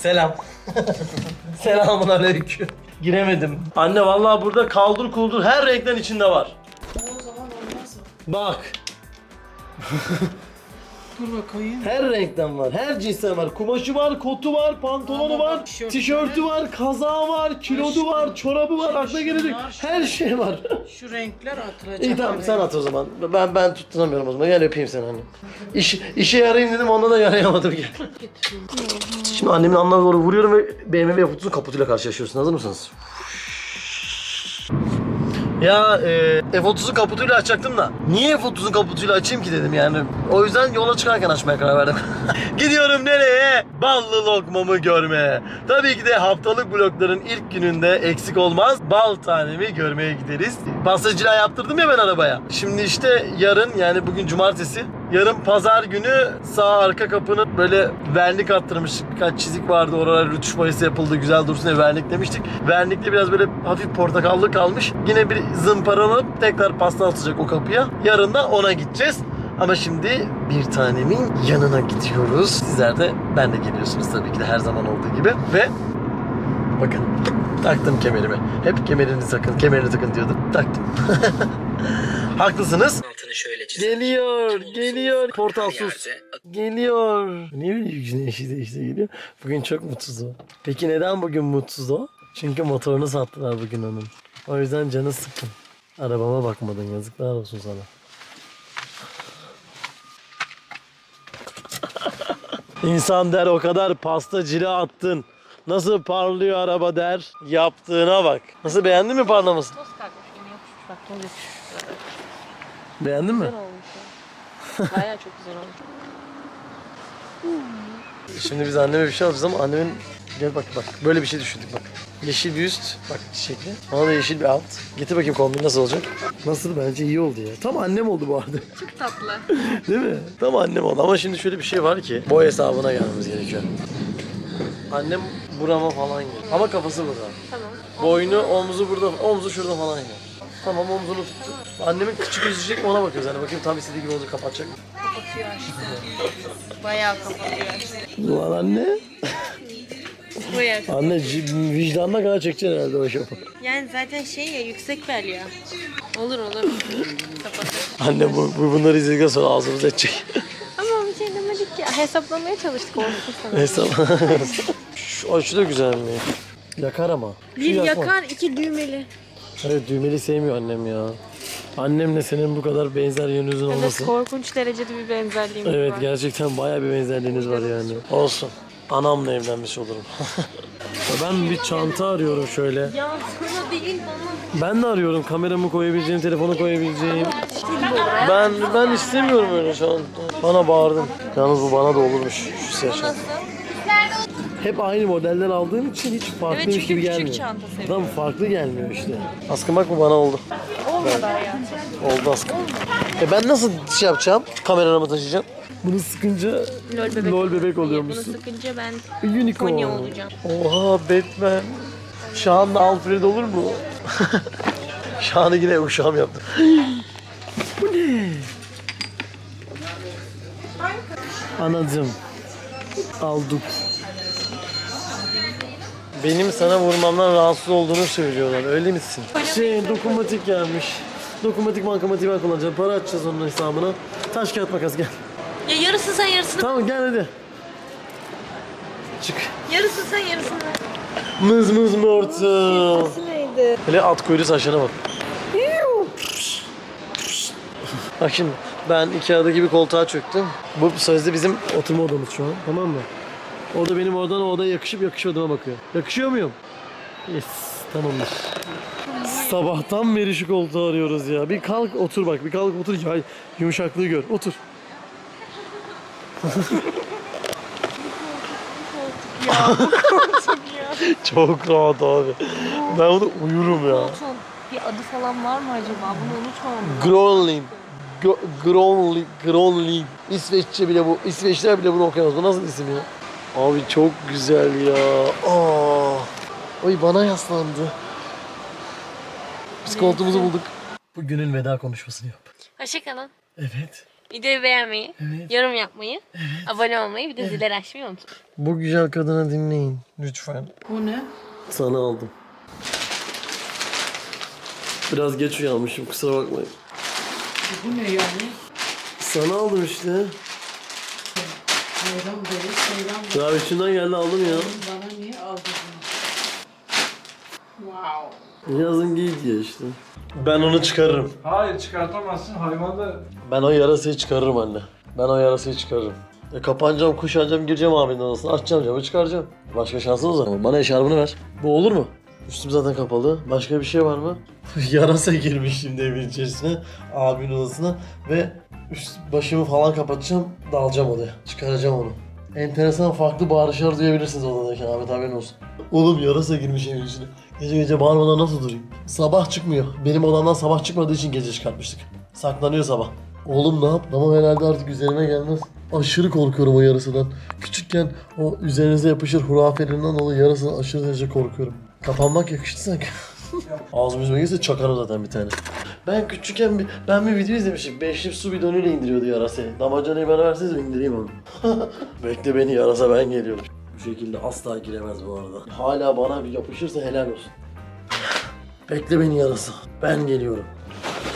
Selam. Selamun aleyküm. Giremedim. Anne vallahi burada kaldır kuldur her renkten içinde var. O zaman olmaz o. Bak. Dur bakayım. Her renkten var. Her cinsten var. Kumaşı var, kotu var, pantolonu Ama var, bak, tişörtü tişörtü var, kazağı var, kilodu var, çorabı var, aklına gelecek. Şunlar, Her şey var. Şu renkler atılacak. İyi tamam sen at o zaman. Ben ben tutunamıyorum o zaman. Gel öpeyim seni annem. İş, işe yarayayım dedim onda da yarayamadım gel. Şimdi annemin alnına doğru vuruyorum ve BMW F30'un kaputuyla karşılaşıyorsun. Hazır mısınız? Ya e, F30'un kaputuyla açacaktım da niye F30'un kaputuyla açayım ki dedim yani. O yüzden yola çıkarken açmaya karar verdim. Gidiyorum nereye? Ballı lokmamı görmeye. Tabii ki de haftalık blokların ilk gününde eksik olmaz. Bal tanemi görmeye gideriz. Pastacılığa yaptırdım ya ben arabaya. Şimdi işte yarın yani bugün cumartesi. Yarın pazar günü sağ arka kapının böyle vernik attırmıştık. Birkaç çizik vardı. Oralar rütuş boyası yapıldı. Güzel dursun diye verniklemiştik. Vernikte biraz böyle hafif portakallı kalmış. Yine bir zımparalanıp tekrar pasta atacak o kapıya. Yarın da ona gideceğiz. Ama şimdi bir tanemin yanına gidiyoruz. Sizler de ben de geliyorsunuz tabii ki de her zaman olduğu gibi. Ve bakın taktım kemerimi. Hep kemerini takın, kemerini takın diyordum. Taktım. Haklısınız. altını şöyle çizelim. Geliyor, geliyor. Portal sus. Geliyor. Niye böyle yüzüne eşi değişti geliyor? Bugün çok mutsuz o. Peki neden bugün mutsuz o? Çünkü motorunu sattılar bugün onun. O yüzden canı sıkkın. Arabama bakmadın yazıklar olsun sana. İnsan der o kadar pasta cila attın. Nasıl parlıyor araba der. Yaptığına bak. Nasıl beğendin mi parlamasını? Toz kalkmış yine yapışmış bak toz yapışmış. Beğendin mi? Güzel olmuş ya. Baya çok güzel olmuş. Şimdi biz anneme bir şey alacağız ama annemin gel bak bak böyle bir şey düşündük bak. Yeşil bir üst bak şekli. Bana da yeşil bir alt. Getir bakayım kombin nasıl olacak? Nasıl bence iyi oldu ya. Tam annem oldu bu arada. Çok tatlı. Değil mi? Tam annem oldu ama şimdi şöyle bir şey var ki boy hesabına gelmemiz gerekiyor. Annem burama falan geliyor. Ama kafası burada. Tamam. Boynu, omzu burada, omzu şurada falan geliyor. Tamam omzunu tuttu. Annemin küçük yüzecek mi ona bakıyoruz. Yani bakayım tam istediği gibi olacak kapatacak mı? Kapatıyor aşkım. Bayağı kapatıyor aşkım. Ulan anne. Bayağı Anne vicdanına kadar çekeceksin herhalde o işi. Yani zaten şey ya yüksek bel ya. Olur olur. Anne bu, bu bunları izledikten sonra ağzımız edecek. Ama bir şey demedik ya. Hesaplamaya çalıştık olsun sana. Hesap. şu, ay şu da güzel mi? Yakar ama. Şu Bir yakma. yakar iki düğmeli. Evet düğmeli sevmiyor annem ya. Annemle senin bu kadar benzer yönünüzün Evet olması. korkunç derecede bir benzerliğimiz Evet var. gerçekten bayağı bir benzerliğiniz var yani. Olsun. Anamla evlenmiş olurum. ben bir çanta arıyorum şöyle. Ya sana değil bana. Ben de arıyorum kameramı koyabileceğim, telefonu koyabileceğim. Ben ben istemiyorum öyle şu an. Bana bağırdın. Yalnız bu bana da olurmuş şu siyah çanta. Hep aynı modelden aldığım için hiç farklıymış Evet, gibi küçük gelmiyor. Tamam farklı gelmiyor işte. Askım bak bu bana oldu. Olmadı hayatım. Oldu askım. E ben nasıl şey yapacağım? Kamerama taşıyacağım. Bunu sıkınca Lol bebek. lol bebek Bunu oluyormuşsun. sıkınca ben Unicorn. Pony olacağım. Oha Batman. Şahan'la Alfred olur mu? Şahan'ı yine uşağım yaptım. Bu ne? Anacım. Aldık. Benim sana vurmamdan rahatsız olduğunu söylüyorlar. Öyle misin? Şey dokunmatik gelmiş. Dokunmatik bankamatik ben kullanacağım. Para atacağız onun hesabına. Taş kağıt makas gel. Ya yarısı sen yarısını. Tamam gel hadi. Çık. Yarısı sen yarısını. Mız mız mörtü. neydi? Hele at kuyruğu saçlarına bak. Bak şimdi ben Ikea'daki bir koltuğa çöktüm. Bu sözde bizim oturma odamız şu an tamam mı? O da benim oradan o odaya yakışıp yakışmadığıma bakıyor. Yakışıyor muyum? Yes tamamdır. Sabahtan beri şu koltuğu arıyoruz ya. Bir kalk otur bak bir kalk otur ya yumuşaklığı gör otur. Çok rahat abi. Ben onu uyurum ya. Bir adı falan var mı acaba? Bunu unutmamam. Gronlin. Go- Gronlin. Gronlin. İsveççe bile bu. İsveçliler bile bunu okuyamaz. Bu nasıl isim ya? Abi çok güzel ya. Aa. Oy bana yaslandı. Biz koltuğumuzu bulduk. Bugünün veda konuşmasını yap. Hoşçakalın. Evet. Videoyu beğenmeyi, yorum yapmayı, abone olmayı bir de zilleri açmayı unutmayın. Bu güzel kadını dinleyin lütfen. Bu ne? Sana aldım. Biraz geç uyanmışım kusura bakmayın. Bu ne yani? Sana aldım işte. Hayran beri hayran beri. Ya içinden geldi aldım ya. Bana niye aldın? Wow. Yazın giy diye işte. Ben onu çıkarırım. Hayır çıkartamazsın hayvan da Ben o yarasayı çıkarırım anne. Ben o yarasayı çıkarırım. E kapanacağım, kuşanacağım, gireceğim abinin odasına, açacağım camı, çıkaracağım. Başka şansımız var mı? Bana eşarbını ver. Bu olur mu? Üstüm zaten kapalı. Başka bir şey var mı? Yarasa girmiş şimdi evin içerisine, abinin odasına ve üst başımı falan kapatacağım, dalacağım odaya. Çıkaracağım onu. Enteresan farklı bağırışlar duyabilirsiniz odadayken Ahmet haberin olsun. Oğlum yarasa girmiş evin içine. Gece gece bağırmadan nasıl durayım? Sabah çıkmıyor. Benim odamdan sabah çıkmadığı için gece çıkartmıştık. Saklanıyor sabah. Oğlum ne yaptın ama herhalde artık üzerime gelmez. Aşırı korkuyorum o yarasından. Küçükken o üzerinize yapışır hurafelerinden dolayı yarasından aşırı derece korkuyorum. Kapanmak yakıştı sanki. Ağzım yüzüme girse çakarım zaten bir tane. Ben küçükken bir, ben bir video izlemişim. Beşli su bidonuyla indiriyordu yarasayı. Damacanayı bana verseniz indireyim onu. Bekle beni yarasa ben geliyorum. Bu şekilde asla giremez bu arada. Hala bana bir yapışırsa helal olsun. Bekle beni yarasa. Ben geliyorum.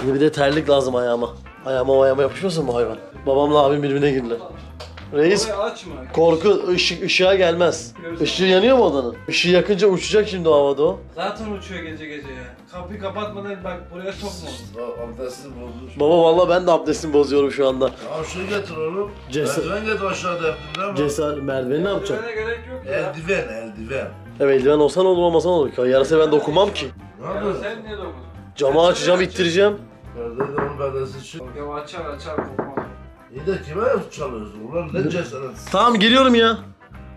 Şimdi bir de terlik lazım ayağıma. Ayağıma ayağıma yapışmasın bu hayvan. Babamla abim birbirine girdiler. Reis orayı açma. korku ışık ışığa gelmez. Işığı yanıyor mu odanın? Işığı yakınca uçacak şimdi o havada o. Zaten uçuyor gece gece ya. Kapıyı kapatmadan bak buraya sokma. Abdestini bozmuş. Baba valla ben de abdestimi bozuyorum şu anda. Ya şunu getir oğlum. Cesaret- Eldiven getir aşağıda yaptın değil mi? Cesaret merdiveni ne yapacağım? Eldivene gerek yok ya. Eldiven, eldiven. Evet eldiven olsa ne olur olmasa ne olur. Yarasa ben dokunmam ki. Ne Ya yapıyorsun? sen niye dokundun? Camı açacağım ittireceğim. De onun perdesi çık. Ya açar açar kokma. İyi de kime çalıyorsun? Ulan ne cesaret. Tamam giriyorum ya.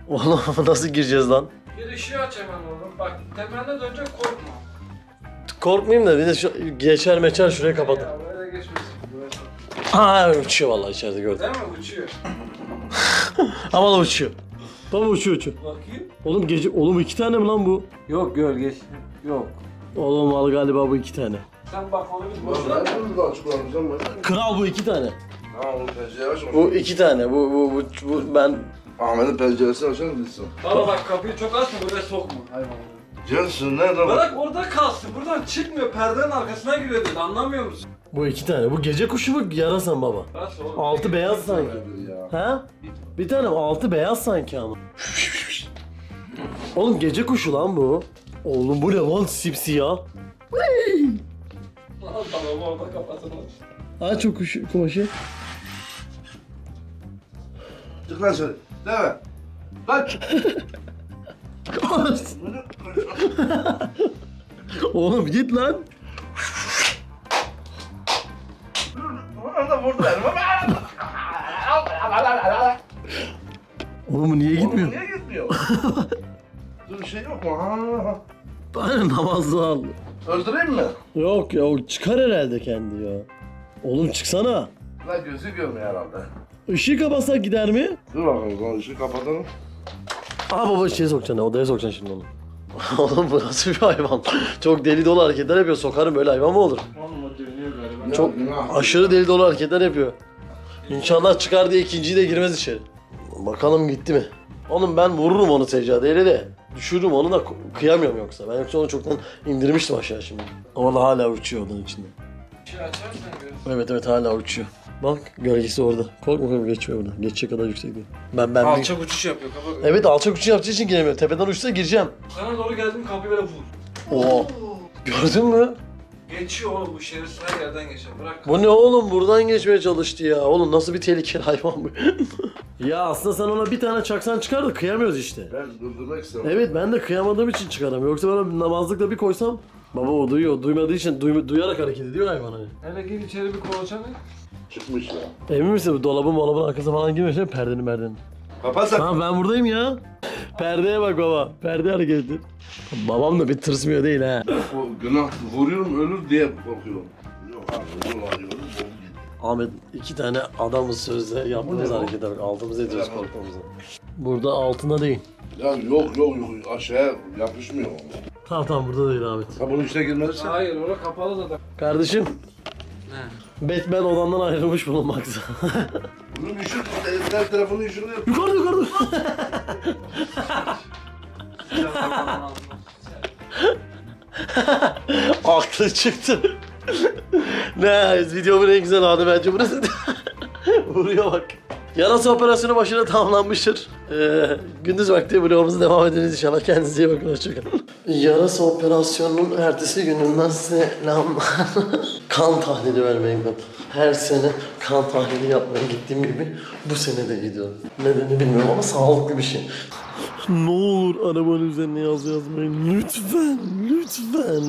Oğlum nasıl gireceğiz lan? Bir ışığı aç hemen oğlum. Bak tepende dönecek korkma. Korkmayayım da bir de şu geçer meçer şuraya kapat. Ya böyle geçmesin. Buraya sok. Aa uçuyor vallahi içeride gördüm. Değil mi? Uçuyor. Ama da uçuyor. Baba uçuyor uçuyor. Bakayım. Oğlum gece oğlum iki tane mi lan bu? Yok gölge. Yok. Oğlum al galiba bu iki tane. Sen bak onu bir Ulan boşuna. ne yapıyorsun da açık olamayacağım ben? Kral bu iki tane. Ha onun pencereyi açma. Bu iki tane. Bu bu bu, bu ben Ahmet'in penceresini açar mısın? Baba bak kapıyı çok açma buraya sokma. Hayvan. Gelsin nerede bak? Bırak orada kalsın. Buradan çıkmıyor. Perdenin arkasına giriyor dedi. Anlamıyor musun? bu iki tane. Bu gece kuşu mu yarasan baba? Nasıl oğlum? Altı beyaz sanki. Ya. Ha? Bir tane altı beyaz sanki ama. Oğlum gece kuşu lan bu. Oğlum bu ne lan sipsiyah. Tamam orada kapatın. Aç o kuşu, kumaşı. Çık lan şöyle. Değil mi? Lan çık. Oğlum git lan. Orada. Oğlum niye gitmiyor? Niye gitmiyor? Dur bir şey yok mu? Ha. Aynen namazlı al. Öldüreyim mi? Yok ya o çıkar herhalde kendi ya. Oğlum çıksana. Lan gözü görmüyor herhalde. Işığı kapatsak gider mi? Dur bakalım lan ışığı kapatalım. Aa baba şeye sokacaksın odaya sokacaksın şimdi onu. Oğlum bu nasıl bir hayvan? Çok deli dolu hareketler yapıyor. Sokarım böyle hayvan mı olur? Oğlum o dönüyor galiba. Çok aşırı deli dolu hareketler yapıyor. İnşallah çıkar diye ikinciyi de girmez içeri. Bakalım gitti mi? Oğlum ben vururum onu seccadeyle de. Düşürürüm onu da kıyamıyorum yoksa. Ben yoksa onu çoktan indirmiştim aşağı şimdi. Ama da hala uçuyor odanın içinde. Işığı açarsan görürsün. Evet evet hala uçuyor. Bak gölgesi orada. Korkma korkma geçmiyor burada. Geçecek kadar yüksek değil. Ben ben bir- Alçak uçuş yapıyor kafa. Evet alçak uçuş yapacağı için giremiyorum. Tepeden uçsa gireceğim. Sana doğru geldim kapıyı böyle vur. Oo. Gördün mü? Geçiyor oğlum bu şerefsiz her yerden geçer. Bırak. Bu ne oğlum buradan geçmeye çalıştı ya. Oğlum nasıl bir tehlikeli hayvan bu? ya aslında sen ona bir tane çaksan çıkar da kıyamıyoruz işte. Ben öldürmek istemem. Evet ben de kıyamadığım için çıkaramıyorum. Yoksa ben namazlıkla bir koysam Baba o duyuyor. Duymadığı için duy- duyarak hareket ediyor hayvan hani. Hele gir içeri bir kolaçanı. Çıkmış ya. Emin misin bu dolabın dolabın arkasına falan girmiş değil mi? Perdenin perdenin. Kapat sen. Tamam ben buradayım ya. Perdeye bak baba. Perde hareketi. Babam da bir tırsmıyor değil ha. O günah vuruyorum ölür diye korkuyorum. Yok abi yol arıyorum. Ahmet iki tane adamız sözde yaptığımız harekete bak. Altımızı ediyoruz korkmamızı. Burada altında değil. Ya yok yok yok aşağıya yapışmıyor. Tamam tamam burada değil Ahmet. Ha bunun içine girmezse. Hayır orada kapalı zaten. Kardeşim? Batman odandan ayrılmış bulunmakta. Bunun üşür, her tarafını üşürüyor. yukarıda yukarıda. Aklı çıktı. ne videomun en güzel anı bence burası. Vuruyor bak. Yarasa operasyonu başarıyla tamamlanmıştır. Ee, gündüz vakti vlogumuza devam ediniz inşallah. Kendinize iyi bakın. Hoşçakalın. Yarasa operasyonunun ertesi gününden selamlar. kan tahlili vermeye gidiyorum. Her sene kan tahlili yapmaya gittiğim gibi bu sene de gidiyorum. Nedeni bilmiyorum ama sağlıklı bir şey. Ne olur arabanın üzerine yaz yazmayın. Lütfen, lütfen.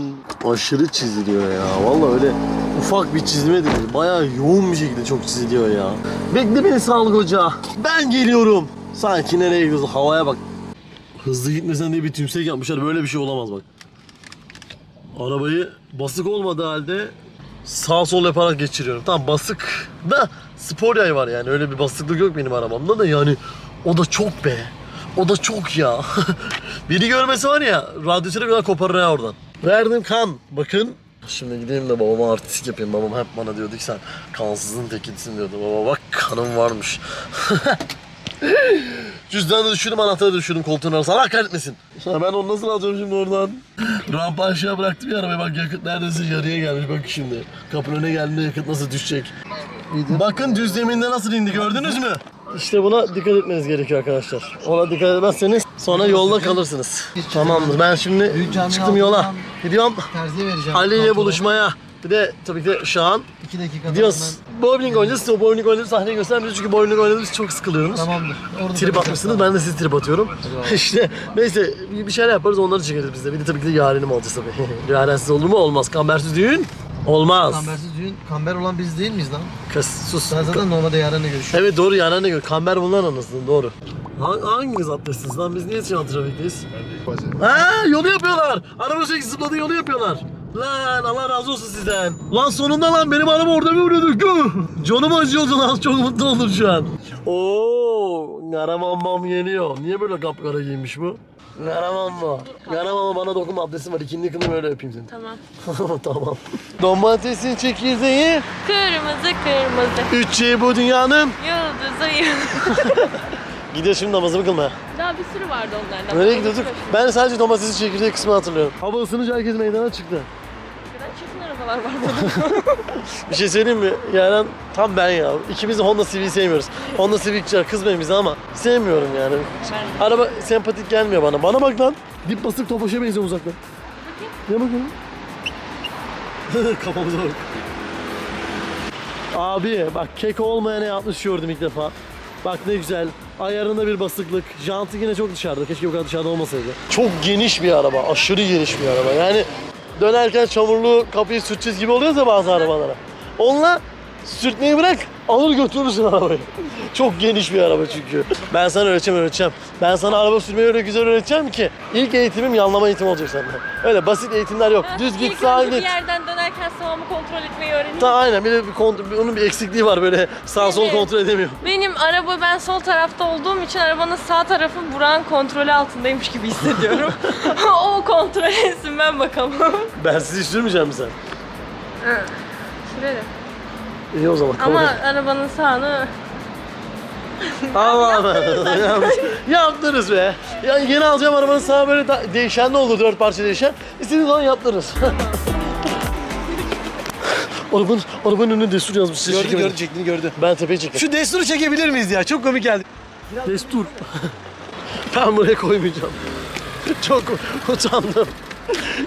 Aşırı çiziliyor ya. Vallahi öyle ufak bir çizme değil. Bayağı yoğun bir şekilde çok çiziliyor ya. Bekle beni sağlık hoca. Ben geliyorum. Sanki nereye gidiyorsun? Havaya bak. Hızlı gitmesen diye bir tümsek yapmışlar. Böyle bir şey olamaz bak. Arabayı basık olmadığı halde sağ sol yaparak geçiriyorum. Tamam basık da spor yay var yani. Öyle bir basıklık yok benim arabamda da yani o da çok be. O da çok ya. Biri görmesi var ya radyatörü kadar koparır ya oradan. Verdim kan. Bakın. Şimdi gideyim de babama artistik yapayım. Babam hep bana diyordu ki sen kansızın tekisin diyordu. Baba bak kanım varmış. Cüzdanı düşürdüm, anahtarı düşürdüm koltuğun arasına. Allah kahretmesin. Ya ben onu nasıl alacağım şimdi oradan? Rampa aşağı bıraktım ya arabayı. Bak yakıt neredeyse yarıya gelmiş. Bak şimdi. Kapının önüne geldiğinde yakıt nasıl düşecek. Bakın düz zeminde nasıl indi gördünüz mü? İşte buna dikkat etmeniz gerekiyor arkadaşlar. Ona dikkat etmezseniz sonra yolda kalırsınız. Tamamdır. Ben şimdi çıktım yola. Gidiyorum Terziye vereceğim. Ali ile buluşmaya. Bir de tabii ki de Şahan. İki dakika Gidiyoruz. Bowling oynayacağız. Size o bowling oynadığımız sahneyi göstermiyoruz çünkü bowling oynadığımız çok sıkılıyoruz. Tamamdır. Orada Trip atmışsınız, ben de sizi trip atıyorum. işte neyse bir bir şeyler yaparız onları çekeriz biz de. Bir de tabii ki de yarenim olacağız tabii. Yarensiz olur mu? Olmaz. Kambersiz düğün olmaz. Kambersiz düğün, kamber olan biz değil miyiz lan? Kız sus. Ben zaten normalde yarınla görüşüyorum. Evet doğru Yaren'e göre. Kamber bunların anasını doğru. Ha, hanginiz atmışsınız lan? Biz niye şu an trafikteyiz? Ha yolu yapıyorlar. Araba sürekli zıpladığı yolu yapıyorlar. Lan Allah razı olsun sizden. Lan sonunda lan benim araba orada mı vuruyordu? Canım acıyordu lan çok mutlu oldum şu an. Oo, Garamamam geliyor. Niye böyle kapkara giymiş bu? Garamamma. Garamamma bana dokunma abdestim var. İkindi yıkını böyle öpeyim seni. Tamam. tamam. Domatesin çekirdeği. Kırmızı kırmızı. Üç şey bu dünyanın. Yıldızı yıldız. Gidiyor şimdi namazımı kılmaya. Daha bir sürü vardı onlardan. Nereye gidiyorduk? Ben sadece domatesin çekirdeği kısmını hatırlıyorum. Hava ısınınca herkes meydana çıktı. Kadar çirkin arabalar var burada. Bir şey söyleyeyim mi? Yaren tam ben ya. İkimiz de Honda Civic'i sevmiyoruz. Honda Civic'çiler kızmayın bize ama sevmiyorum yani. Ben Araba sempatik gelmiyor bana. Bana bak lan. Dip basık topaşa benziyor uzaktan. Ne bakayım? Kafamıza bak. Abi bak kek olmayana yapmış gördüm ilk defa. Bak ne güzel. Ayarında bir basıklık. Jantı yine çok dışarıda. Keşke bu kadar dışarıda olmasaydı. Çok geniş bir araba. Aşırı geniş bir araba. Yani dönerken çamurlu kapıyı sürteceğiz gibi oluyorsa bazı arabalara. Onunla sürtmeyi bırak. Alır götürürsün arabayı. Çok geniş bir araba çünkü. Ben sana öğreteceğim öğreteceğim. Ben sana araba sürmeyi öyle güzel öğreteceğim ki. ilk eğitimim yanlama eğitimi olacak senden. Öyle basit eğitimler yok. Düz git sağa git. Bir yerden sağımı kontrol etmeyi öğrendim. Ta aynen bir de bir kont- bir- onun bir eksikliği var böyle sağ sol Evet. kontrol edemiyor. Benim araba ben sol tarafta olduğum için arabanın sağ tarafı Burak'ın kontrolü altındaymış gibi hissediyorum. o kontrol etsin ben bakamam. Ben sizi sürmeyeceğim mi sen? Sürerim. İyi o zaman kabul Ama et. arabanın sağını Allah Allah. Yaptırırız be. Ya yeni alacağım arabanın sağa böyle da- değişen ne olur dört parça değişen. İstediğin zaman yaptırırız. Arabanın, arabanın önüne destur yazmış. Gördü çekemedim. gördü çektiğini gördü. Ben tepeye çekeyim. Şu desturu çekebilir miyiz ya? Çok komik geldi. Destur. ben buraya koymayacağım. Çok utandım.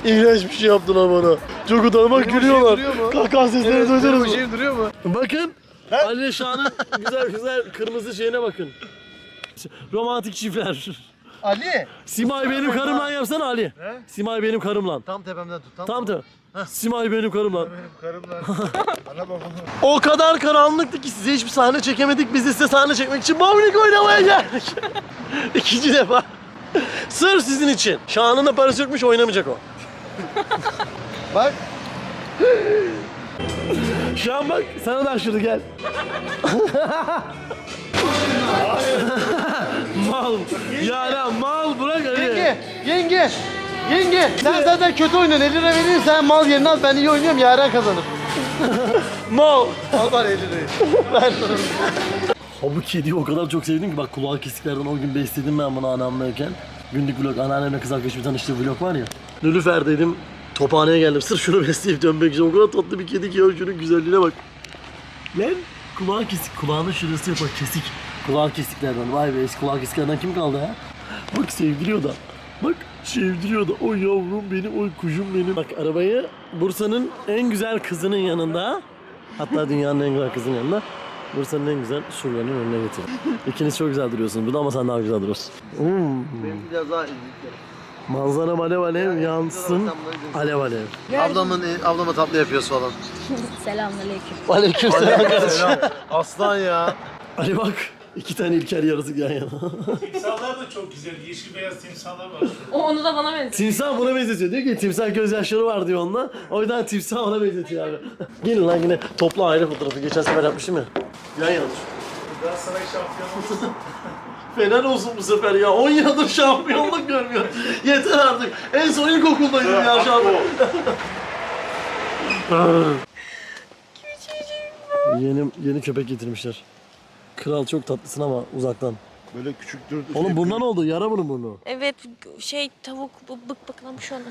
İğrenç bir şey yaptılar bana. Çok utandım. Bak gülüyorlar. duruyor mu? Kahkaha sesleri şey duruyor mu? Bakın. Ali Şah'ın güzel güzel kırmızı şeyine bakın. Romantik çiftler. Ali. Simay benim karımla yapsana Ali. Simay benim karımla. Tam tepemden tut. Tam. Tam da. Simay benim karımla. Karımla. Ana babam. O kadar karanlıktı ki size hiçbir sahne çekemedik. Biz de size sahne çekmek için bowling oynamaya geldik. İkinci defa. Sırf sizin için. Şahan'ın da parası yokmuş oynamayacak o. Bak. Şahan bak sana da aşırı gel. mal. Ya lan mal bırak hadi. Yenge. Yenge. Yenge. Sen zaten kötü oynuyorsun. 50 lira vereyim sen mal yerine al. Ben iyi oynuyorum. Yaren kazanır. Mal. Al bari 50 lirayı. Ha bu kediyi o kadar çok sevdim ki bak kulağı kesiklerden o gün besledim ben bunu anamdayken. Günlük vlog, anneannemle kız arkadaşımla tanıştığı vlog var ya. Nülüfer dedim, tophaneye geldim sırf şunu besleyip dönmek için. O kadar tatlı bir kedi ki ya şunun güzelliğine bak. Lan kulağı kesik, kulağının şurası yapar kesik. Kulağı kesiklerden, vay be eski kulağı kesiklerden kim kaldı ha? Bak sevdiriyor da. Bak sevdiriyor da. Oy yavrum benim, oy kuşum benim. Bak arabayı Bursa'nın en güzel kızının yanında. Hatta dünyanın en güzel kızının yanında. Bursa'nın en güzel surlarının önüne getirdim. İkiniz çok güzel duruyorsunuz. Bu da ama sen daha güzel duruyorsun. Hmm. Benim biraz daha iyi. Manzara alev alev yansın. Alev alev. Ablamın ablama tatlı yapıyoruz falan. Selamünaleyküm. Aleyküm selam. Aslan ya. Ali bak. iki tane İlker yarısı yan yana. Timsahlar da çok güzel. Yeşil beyaz timsahlar var. O onu da bana benziyor. timsah buna benzetiyor. Diyor ki timsah gözyaşları var diyor onunla. O yüzden timsah ona benzetiyor abi. Gelin lan yine toplu aile fotoğrafı. Geçen sefer yapmıştım ya. Yan yana dur. Galatasaray şampiyon olsun. Fener olsun bu sefer ya. 10 yıldır şampiyonluk görmüyor. Yeter artık. En son ilkokuldaydım ya şampiyon. yeni, yeni köpek getirmişler. Kral çok tatlısın ama uzaktan. Böyle küçüktür. Oğlum bundan oldu. Yara bunun burnu. Evet şey tavuk bu- bık bıklamış onu.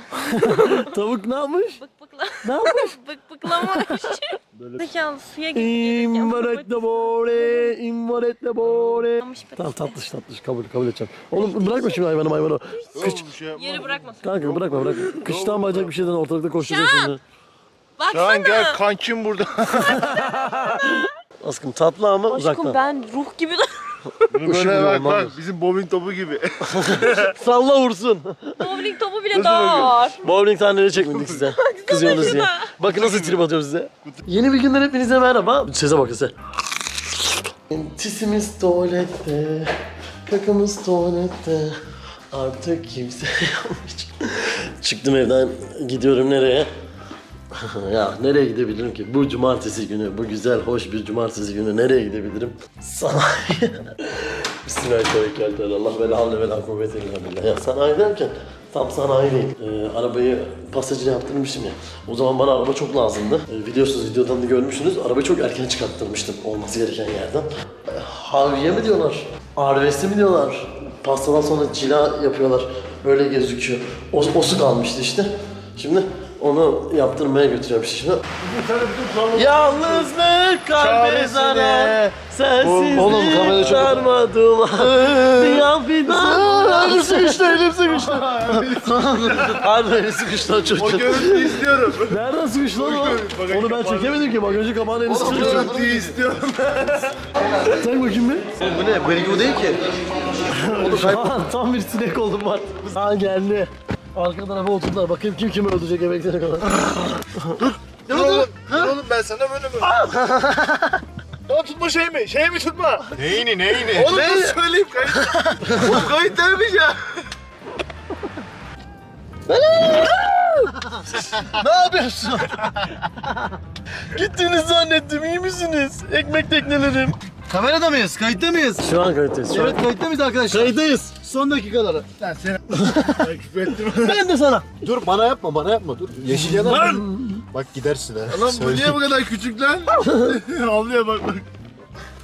Tavuk ne yapmış? Bık bıkla Ne yapmış? bık bıklamış. Zekalı suya girdi. İmvaretle bore, imvaretle bore. Tamam tatlış tatlış kabul kabul edeceğim. Oğlum bırakma şimdi hayvanı hayvanı. Kış, Yeri bırakma. kanka bırakma bırakma. Kıştan bacak bir şeyden ortalıkta koşacak şimdi. Baksana. kankim burada. Askım tatlı ama Aşkım uzaktan. ben ruh gibi Kuşu gibi olmaz. bizim bowling topu gibi. Salla vursun. bowling topu bile daha ağır. Bowling sahneleri çekmedik size. Kızıyorsunuz diye. Bakın nasıl trip atıyorum size. Yeni bir günden hepinize merhaba. Sese bakın size. Tisimiz tuvalette, kakamız tuvalette. Artık kimse yok. Çıktım evden gidiyorum nereye? ya nereye gidebilirim ki? Bu cumartesi günü, bu güzel, hoş bir cumartesi günü nereye gidebilirim? Sanayi. Bismillahirrahmanirrahim. Allah ve la havle ve la kuvvete. Ya sanayi derken tam sanayi değil. Ee, arabayı pasajına yaptırmıştım ya. O zaman bana araba çok lazımdı. Ee, biliyorsunuz videodan da görmüşsünüz. Arabayı çok erken çıkarttırmıştım olması gereken yerden. Ee, Haviye mi diyorlar? Arvesi mi diyorlar? Pastadan sonra cila yapıyorlar. Böyle gözüküyor. O, o su kalmıştı işte. Şimdi onu yaptırmaya götürüyorum şimdi. Yalnızlık kalbe zarar Sensizlik Oğlum, kamerayı çok- sarmadım Dünya fidan Elim sıkıştı elim sıkıştı Harbi elim sıkıştı lan çocuk görüntüyü istiyorum. Nereden sıkıştı lan o? Onu ben çekemedim ki bagajı kapağına elim sıkıştı görüntüyü istiyorum. Sen bakayım bir Bu ne? Benimki bu değil ki. Tam bir sinek oldum var Ha geldi Arka tarafa oturdular bakayım kim kimi öldürecek emeklere kadar Dur oğlum. Dur oğlum ben sana böyle mi? Tamam tutma şey mi? Şey mi tutma? Neyini neyini? Oğlum dur söyleyeyim kayıt. oğlum kayıt dermiş ya. Ne yapıyorsun? Gittiniz zannettim iyi misiniz? Ekmek teknelerim Kamerada mıyız? Kayıtta mıyız? Şu an kayıttayız şu an Evet kayıtta mıyız arkadaşlar? Kayıttayız Son dakikaları. Lan seni takip ettim. Ben de sana dur bana yapma bana yapma dur. Yeşil yanar. Bak gidersin ha. Lan bu niye bu kadar küçük lan? Ağlıyor bak bak.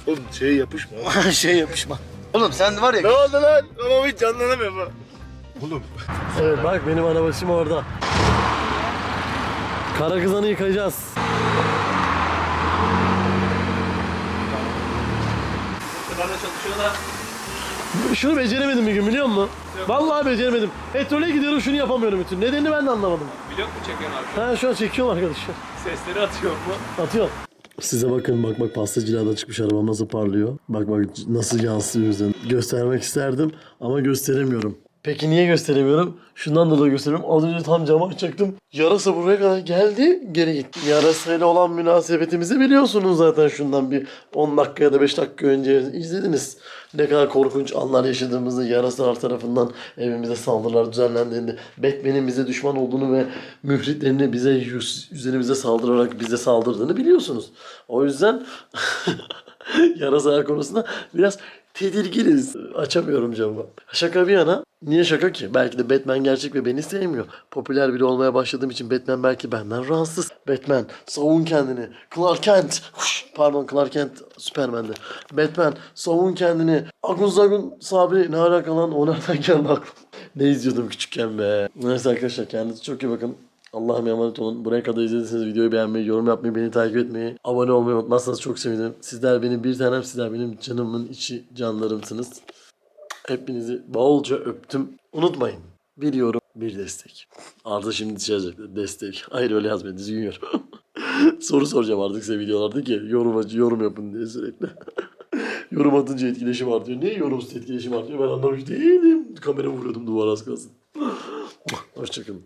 Oğlum şey yapışma. şey yapışma Oğlum sen var ya. Ne oldu lan? Ama hiç canlanamıyor bu. Oğlum. Evet bak benim arabasım orada. Kara kızanı yıkayacağız. Kılarla çalışıyor da. Şunu beceremedim bir gün biliyor musun? Vallahi beceremedim. Petrole gidiyorum şunu yapamıyorum bütün. Nedenini ben de anlamadım. Vlog mu çekiyorsun abi? Ha şu an çekiyorum arkadaşlar. Sesleri atıyor mu? Atıyor. Size bakın bak bak pastacılarda çıkmış arabam nasıl parlıyor. Bak bak nasıl yansıyor yüzden. Göstermek isterdim ama gösteremiyorum. Peki niye gösteremiyorum? Şundan dolayı gösteremiyorum. Az önce tam camı açacaktım. Yarasa buraya kadar geldi, geri gitti. Yarasayla olan münasebetimizi biliyorsunuz zaten şundan bir 10 dakika ya da 5 dakika önce izlediniz. Ne kadar korkunç anlar yaşadığımızı, yarasalar tarafından evimize saldırılar düzenlendiğini, Batman'in bize düşman olduğunu ve mühritlerini bize yüz, üzerimize saldırarak bize saldırdığını biliyorsunuz. O yüzden yarasalar konusunda biraz tedirginiz. Açamıyorum camı. Şaka bir yana Niye şaka ki? Belki de Batman gerçek ve beni sevmiyor. Popüler biri olmaya başladığım için Batman belki benden rahatsız. Batman savun kendini. Clark Kent. Huş, pardon Clark Kent Superman'de. Batman savun kendini. Akun Zagun Sabri ne alaka lan? O nereden geldi aklım? ne izliyordum küçükken be. Neyse arkadaşlar kendinize çok iyi bakın. Allah'ım emanet olun. Buraya kadar izlediyseniz videoyu beğenmeyi, yorum yapmayı, beni takip etmeyi, abone olmayı unutmazsanız çok sevinirim. Sizler benim bir tanem, sizler benim canımın içi canlarımsınız. Hepinizi bolca öptüm. Unutmayın. Bir yorum, bir destek. Arda şimdi şey. Destek. Hayır öyle yazmayın. Düzgün. Soru soracağım artık size videolarda ki yorum yorum yapın diye sürekli. yorum atınca etkileşim artıyor. Niye yorumsuz etkileşim artıyor ben anlamış değilim. Kamera vuruyordum duvara az kalsın. Hoşçakalın.